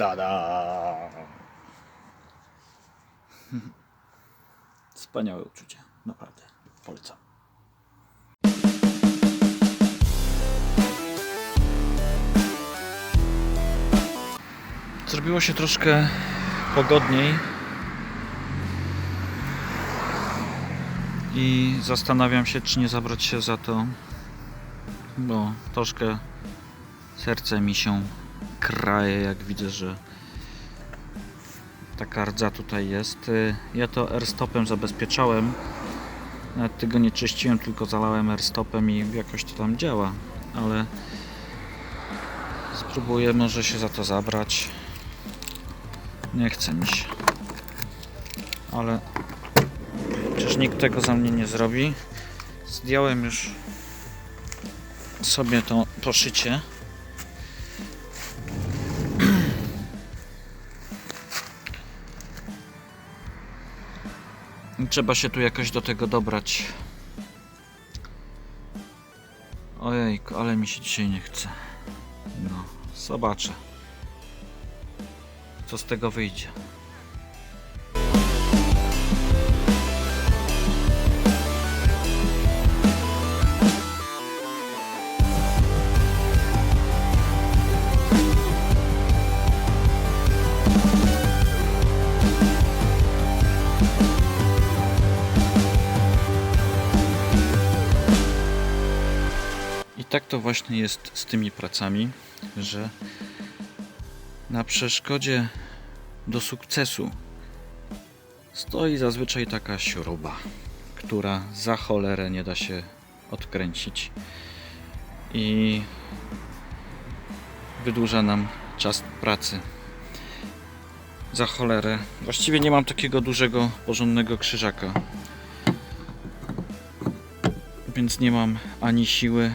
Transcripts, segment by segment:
Tada! Wspaniałe uczucie, naprawdę. Polecam. Zrobiło się troszkę pogodniej. I zastanawiam się, czy nie zabrać się za to, bo troszkę serce mi się kraje, jak widzę, że taka rdza tutaj jest. Y, Ja to airstopem zabezpieczałem. Nawet tego nie czyściłem, tylko zalałem airstopem i jakoś to tam działa. Ale spróbuję może się za to zabrać. Nie chce mi się. Ale przecież nikt tego za mnie nie zrobi. Zdjąłem już sobie to poszycie. Trzeba się tu jakoś do tego dobrać. Ojejku, ale mi się dzisiaj nie chce. No, zobaczę. Co z tego wyjdzie. To właśnie jest z tymi pracami, że na przeszkodzie do sukcesu stoi zazwyczaj taka śruba, która za cholerę nie da się odkręcić i wydłuża nam czas pracy. Za cholerę. Właściwie nie mam takiego dużego, porządnego krzyżaka. Więc nie mam ani siły,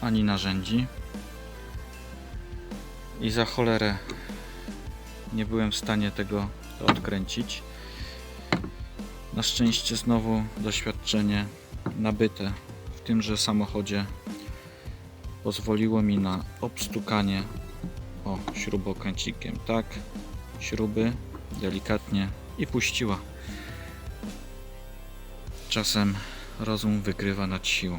ani narzędzi. I za cholerę nie byłem w stanie tego odkręcić. Na szczęście znowu doświadczenie nabyte w tymże samochodzie pozwoliło mi na obstukanie o śrubokręcikiem. Tak, śruby delikatnie i puściła. Czasem rozum wygrywa nad siłą.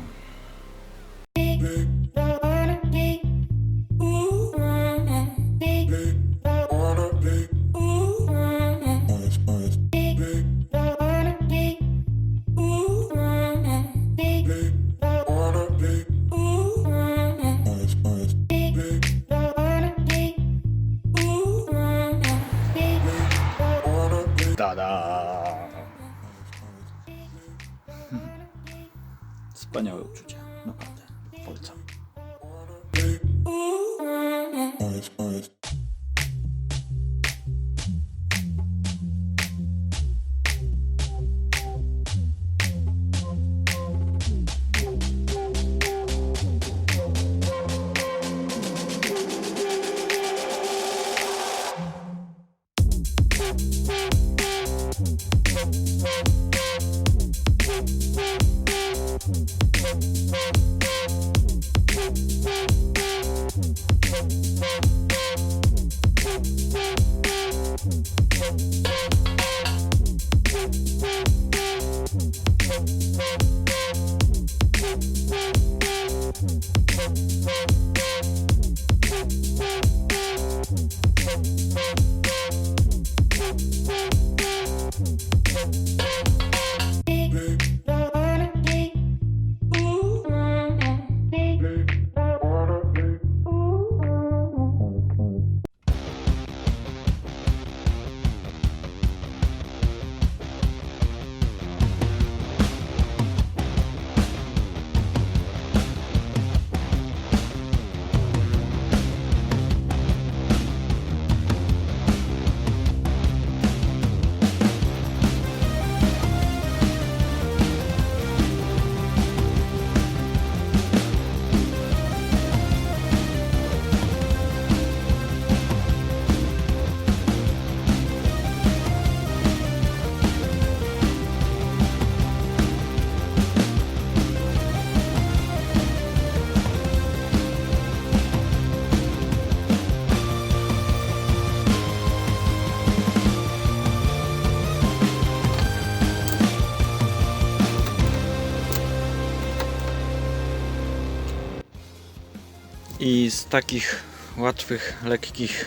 I z takich łatwych, lekkich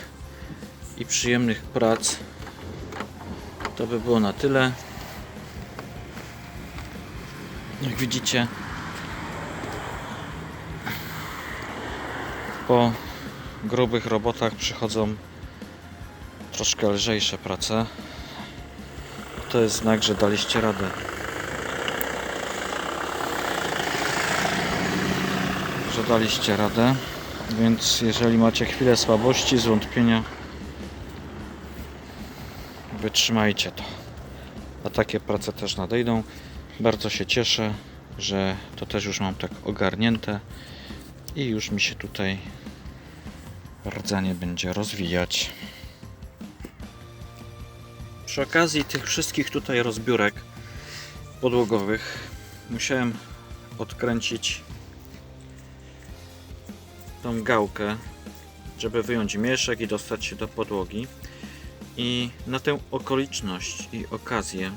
i przyjemnych prac to by było na tyle. Jak widzicie, po grubych robotach przychodzą troszkę lżejsze prace. To jest znak, że daliście radę. Że daliście radę. Więc jeżeli macie chwilę słabości, zwątpienia, wytrzymajcie to. A takie prace też nadejdą. Bardzo się cieszę, że to też już mam tak ogarnięte i już mi się tutaj rdzenie będzie rozwijać. Przy okazji tych wszystkich tutaj rozbiórek podłogowych musiałem odkręcić tą gałkę, żeby wyjąć mieszek i dostać się do podłogi. I na tę okoliczność i okazję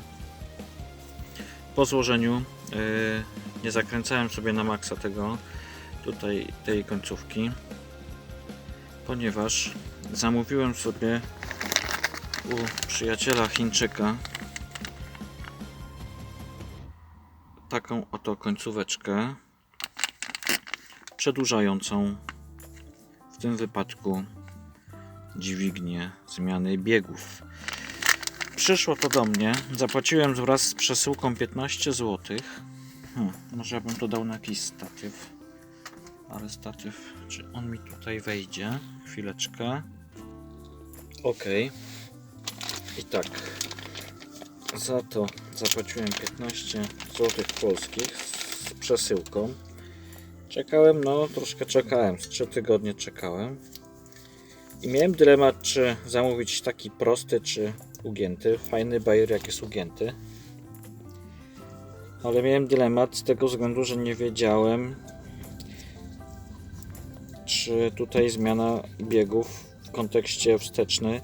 po złożeniu yy, nie zakręcałem sobie na maksa tego tutaj tej końcówki ponieważ zamówiłem sobie u przyjaciela Chińczyka taką oto końcóweczkę przedłużającą w tym wypadku dźwignię zmiany biegów. Przyszło to do mnie, zapłaciłem wraz z przesyłką 15 zł. Hmm, może ja bym to dał na jakiś statyw. Ale statyw, czy on mi tutaj wejdzie? Chwileczkę. Ok. I tak. Za to zapłaciłem 15 zł polskich z przesyłką. Czekałem, no troszkę czekałem, z 3 tygodnie czekałem. I miałem dylemat, czy zamówić taki prosty, czy ugięty. Fajny bajer, jak jest ugięty. Ale miałem dylemat z tego względu, że nie wiedziałem, czy tutaj zmiana biegów w kontekście wsteczny,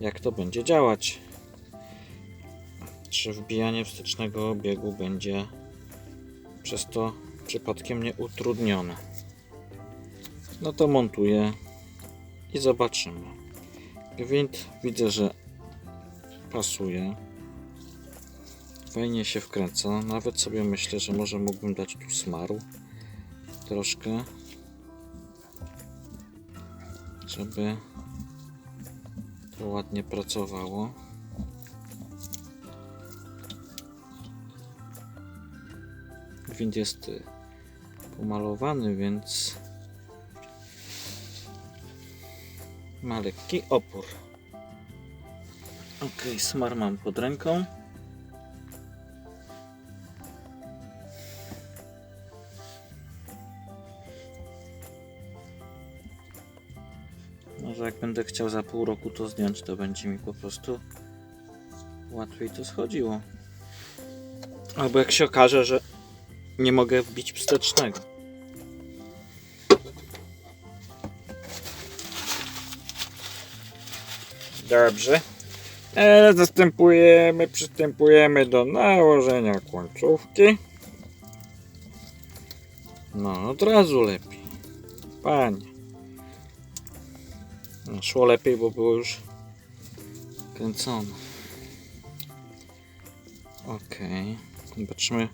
jak to będzie działać. Czy wbijanie wstecznego biegu będzie przez to przypadkiem nie utrudnione. No to montuję i zobaczymy. Gwint widzę, że pasuje. Fajnie się wkręca. Nawet sobie myślę, że może mógłbym dać tu smaru troszkę żeby to ładnie pracowało. Wind jest y, pomalowany, więc ma lekki opór. Ok, smar mam pod ręką. Może jak będę chciał za pół roku to zdjąć, to będzie mi po prostu łatwiej to schodziło. Albo jak się okaże, że nie mogę wbić wstecznego. Dobrze. Teraz przystępujemy do nałożenia końcówki. No, od razu lepiej. Panie. No, Szło lepiej, bo było już kręcone. Ok. Zobaczymy,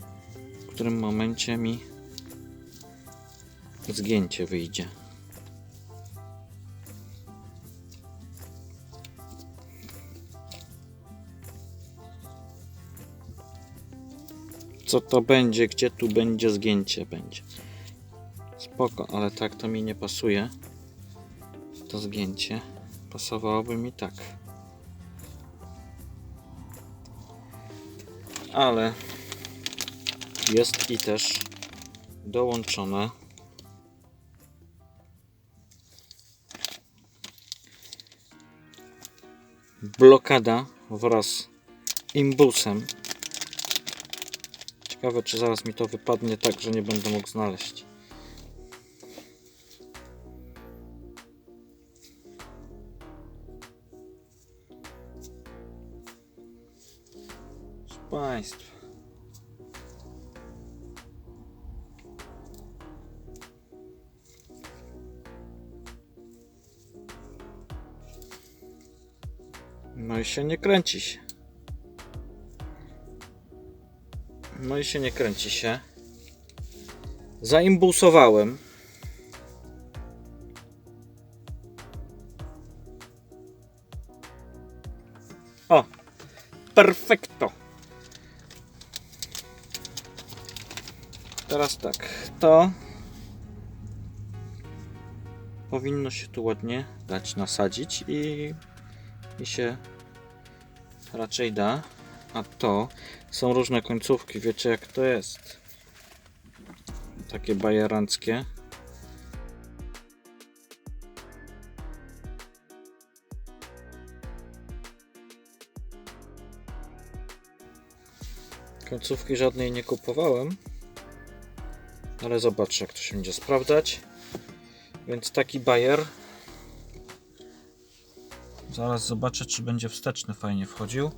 w którym momencie mi zgięcie wyjdzie. Co to będzie? Gdzie tu będzie zgięcie? Będzie. Spoko, ale tak to mi nie pasuje to zgięcie. Pasowałoby mi tak. Ale jest i też dołączone blokada wraz z imbusem. Ciekawe, czy zaraz mi to wypadnie tak, że nie będę mógł znaleźć. Państwa. No i się nie kręci się. No i się nie kręci się. Zaimpulsowałem. O! Perfekto! Teraz tak, to powinno się tu ładnie dać nasadzić i, i się raczej da. A to są różne końcówki, wiecie jak to jest. Takie bajeranckie. Końcówki żadnej nie kupowałem, ale zobaczę jak to się będzie sprawdzać. Więc taki bajer. Zaraz zobaczę, czy będzie wsteczny fajnie wchodził.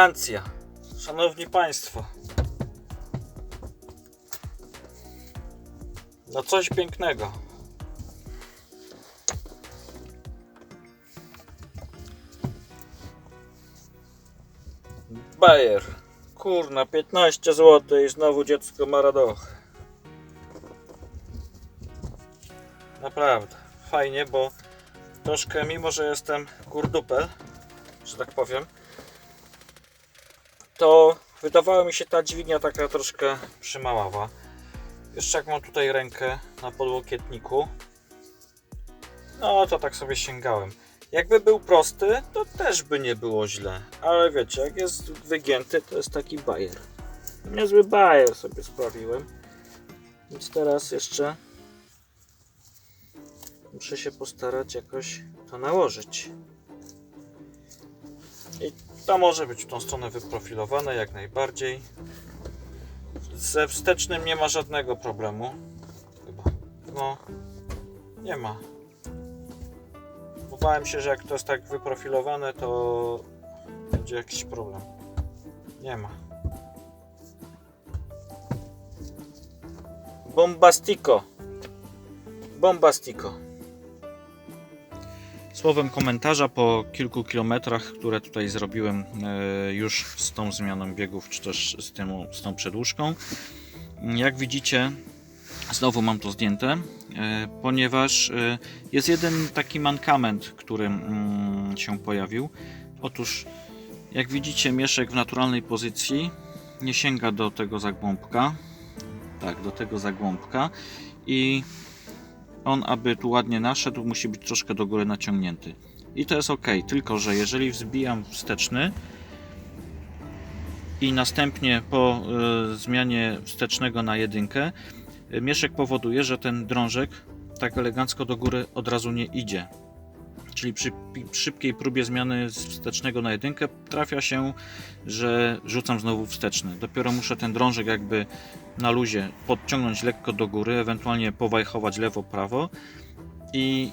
Elegancja. Szanowni Państwo. No coś pięknego. Bayer. Kurna, 15 zł i znowu dziecko ma. Naprawdę, fajnie, bo troszkę, mimo że jestem kurdupel, że tak powiem, to wydawała mi się ta dźwignia taka troszkę przymaława. Jeszcze jak mam tutaj rękę na podłokietniku, no to tak sobie sięgałem. Jakby był prosty, to też by nie było źle. Ale wiecie, jak jest wygięty, to jest taki bajer. Niezły bajer sobie sprawiłem. Więc teraz jeszcze muszę się postarać jakoś to nałożyć. I to może być w tą stronę wyprofilowane jak najbardziej. Ze wstecznym nie ma żadnego problemu. Chyba. No, nie ma. Bałem się, że jak to jest tak wyprofilowane, to będzie jakiś problem. Nie ma. Bombastico. Bombastico. Słowem komentarza po kilku kilometrach, które tutaj zrobiłem e, już z tą zmianą biegów, czy też z, tym, z tą przedłużką. Jak widzicie, znowu mam to zdjęte, e, ponieważ e, jest jeden taki mankament, który mm, się pojawił. Otóż, jak widzicie, mieszek w naturalnej pozycji nie sięga do tego zagłąbka. Tak, do tego zagłąbka i on, aby tu ładnie naszedł, musi być troszkę do góry naciągnięty. I to jest ok, tylko że jeżeli wzbijam wsteczny i następnie po y, zmianie wstecznego na jedynkę, y, mieszek powoduje, że ten drążek tak elegancko do góry od razu nie idzie. Czyli przy szybkiej próbie zmiany z wstecznego na jedynkę trafia się, że rzucam znowu wsteczny. Dopiero muszę ten drążek jakby na luzie podciągnąć lekko do góry, ewentualnie powajchować lewo, prawo i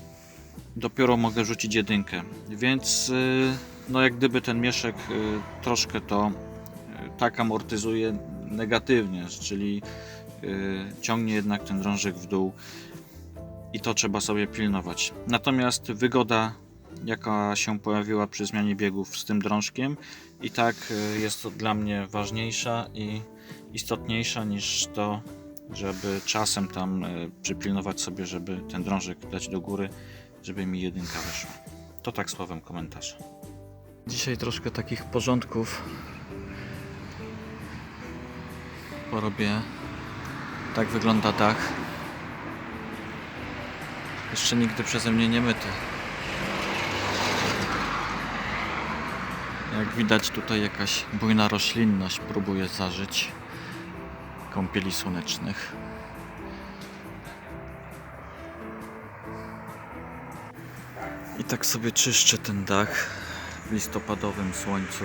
dopiero mogę rzucić jedynkę. Więc y, no jak gdyby ten mieszek y, troszkę to y, tak amortyzuje negatywnie, czyli ciągnie jednak ten drążek w dół i to trzeba sobie pilnować. Natomiast wygoda jaka się pojawiła przy zmianie biegów z tym drążkiem i tak y, jest to dla mnie ważniejsza i istotniejsza niż to, żeby czasem tam y, przypilnować sobie, żeby ten drążek dać do góry, żeby mi jedynka wyszła. To tak słowem komentarza. Dzisiaj troszkę takich porządków porobię. Tak wygląda dach. Jeszcze nigdy przeze mnie nie myty. Jak widać tutaj jakaś bujna roślinność próbuje zażyć kąpieli słonecznych. I tak sobie czyszczę ten dach w listopadowym słońcu.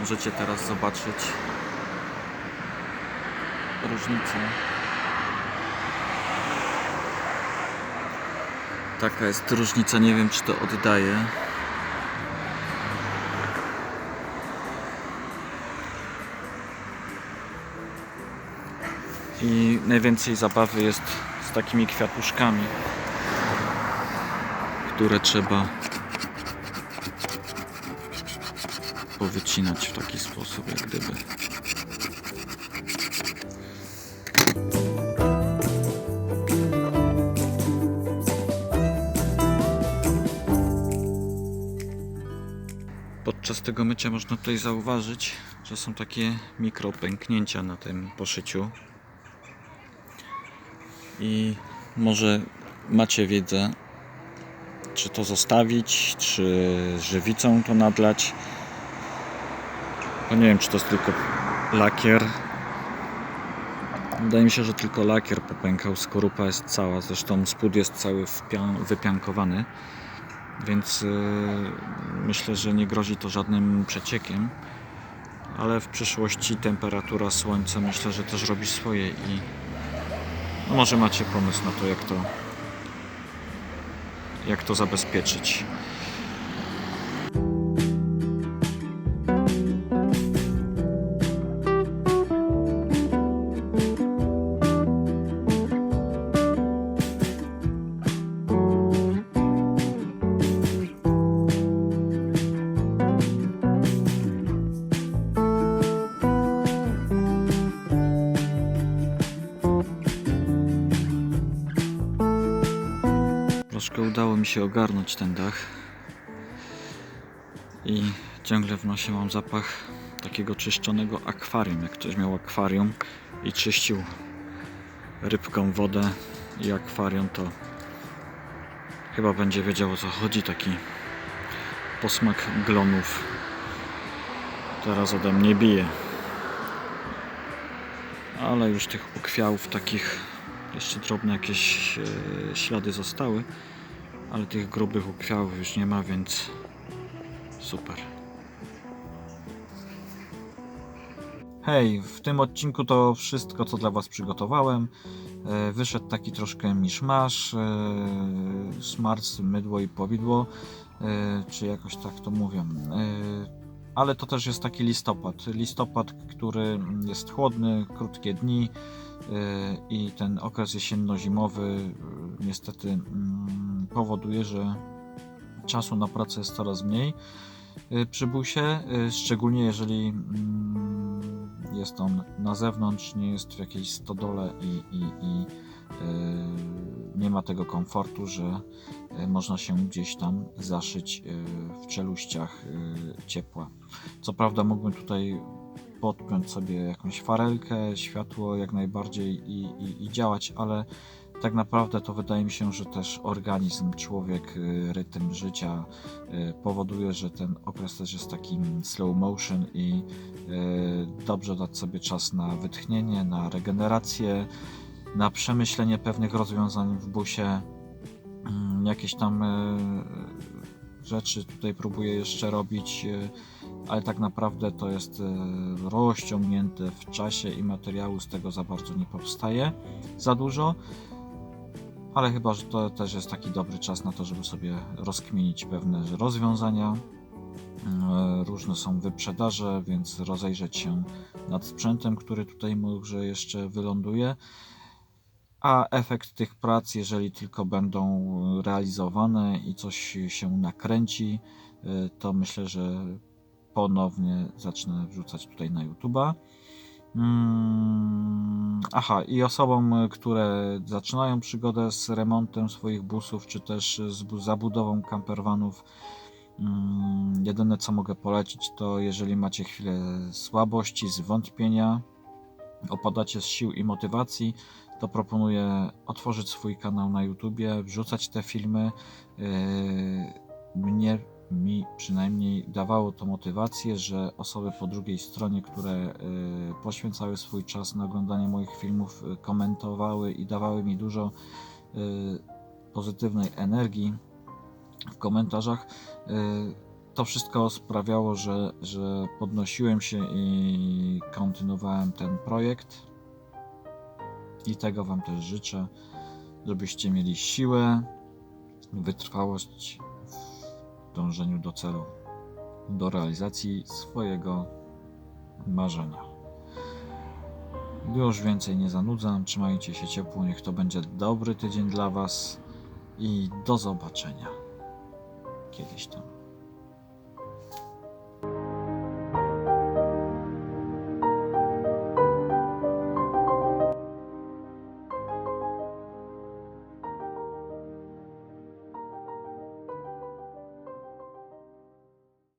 Możecie teraz zobaczyć różnicę Taka jest różnica, nie wiem czy to oddaje. I najwięcej zabawy jest z takimi kwiatuszkami, które trzeba powycinać w taki sposób, jak gdyby. Podczas tego mycia można tutaj zauważyć, że są takie mikropęknięcia na tym poszyciu. I może macie wiedzę, czy to zostawić, czy żywicą to nadlać. Bo nie wiem, czy to jest tylko lakier. Wydaje mi się, że tylko lakier popękał, skorupa jest cała, zresztą spód jest cały wypiankowany, więc yy, myślę, że nie grozi to żadnym przeciekiem, ale w przyszłości temperatura słońca myślę, że też robi swoje i no może macie pomysł na to, jak to jak to zabezpieczyć. Troszkę udało mi się ogarnąć ten dach i ciągle w nosie mam zapach takiego czyszczonego akwarium. Jak ktoś miał akwarium i czyścił rybką wodę i akwarium, to chyba będzie wiedział o co chodzi. Taki posmak glonów teraz ode mnie bije. Ale już tych ukwiałów takich jeszcze drobne jakieś e, ślady zostały, ale tych grubych ukwiałów już nie ma, więc super. Hej, w tym odcinku to wszystko, co dla Was przygotowałem. E, Wyszedł taki troszkę miszmasz, e, szmarc, mydło i powidło, e, czy jakoś tak to mówią. Ale to też jest taki listopad. Listopad, który jest chłodny, krótkie dni, i ten okres jesienno-zimowy niestety mm, powoduje, że czasu na pracę jest coraz mniej yy, przy busie, yy, szczególnie jeżeli mm, jest on na zewnątrz, nie jest w jakiejś stodole i, i, i yy, nie ma tego komfortu, że można się gdzieś tam zaszyć w czeluściach ciepła. Co prawda mógłbym tutaj podpiąć sobie jakąś farelkę, światło jak najbardziej i, i, i działać, ale tak naprawdę to wydaje mi się, że też organizm, człowiek, y, rytm życia y, powoduje, że ten okres też jest takim slow motion i y, dobrze dać sobie czas na wytchnienie, na regenerację, na przemyślenie pewnych rozwiązań w busie. Mm, Jakieś tam rzeczy tutaj próbuję jeszcze robić ale tak naprawdę to jest rozciągnięte w czasie i materiału z tego za bardzo nie powstaje za dużo. Ale chyba, że to też jest taki dobry czas na to, żeby sobie rozkminić pewne rozwiązania. E, Różne są wyprzedaże, więc rozejrzeć się nad sprzętem, który tutaj może jeszcze wyląduje. A efekt tych prac, jeżeli tylko będą realizowane i coś się nakręci, e, to myślę, że ponownie zacznę wrzucać tutaj na YouTube'a. Mm, aha, i osobom, które zaczynają przygodę z remontem swoich busów, czy też z bu- zabudową campervanów, mm, jedyne co mogę polecić, to jeżeli macie chwilę słabości, zwątpienia, opadacie z sił i motywacji, to proponuję otworzyć swój kanał na YouTubie, wrzucać te filmy. Yy, Mnie mi przynajmniej dawało to motywację, że osoby po drugiej stronie, które y, poświęcały swój czas na oglądanie moich filmów, y, komentowały i dawały mi dużo y, pozytywnej energii w komentarzach, to wszystko sprawiało, że, że podnosiłem się i kontynuowałem ten projekt. I tego Wam też życzę, żebyście mieli siłę, wytrwałość dążeniu do celu, do realizacji swojego marzenia. Już więcej nie zanudzam, trzymajcie się ciepło, niech to będzie dobry tydzień dla Was i do zobaczenia kiedyś tam.